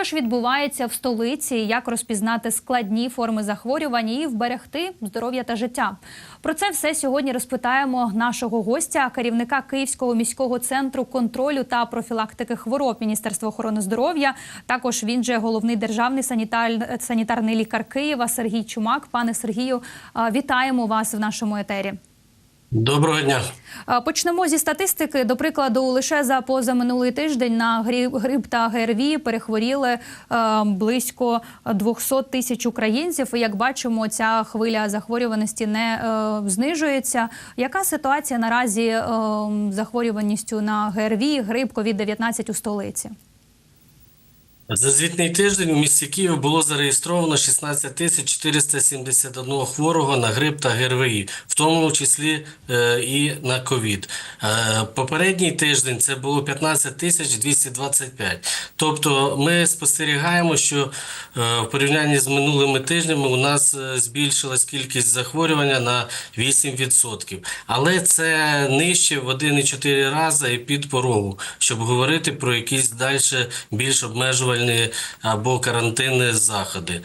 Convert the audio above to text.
Що ж відбувається в столиці, як розпізнати складні форми захворювань і вберегти здоров'я та життя? Про це все сьогодні розпитаємо нашого гостя, керівника Київського міського центру контролю та профілактики хвороб Міністерства охорони здоров'я. Також він же головний державний санітар... санітарний лікар Києва Сергій Чумак. Пане Сергію, вітаємо вас в нашому етері. Доброго дня. Почнемо зі статистики. До прикладу, лише за позаминулий тиждень на грип та ГРВІ перехворіли близько 200 тисяч українців. Як бачимо, ця хвиля захворюваності не е, знижується. Яка ситуація наразі е, захворюваністю на ГРВІ, грип, COVID-19 у столиці? За звітний тиждень у місті Київ було зареєстровано 16 тисяч 471 хворого на грип та ГРВІ, в тому числі е, і на ковід. Е, попередній тиждень це було 15 тисяч 225. Тобто ми спостерігаємо, що е, в порівнянні з минулими тижнями у нас збільшилась кількість захворювання на 8%. Але це нижче в 1,4 рази і під порогу, щоб говорити про якісь далі більш обмежувальні або карантинні заходи.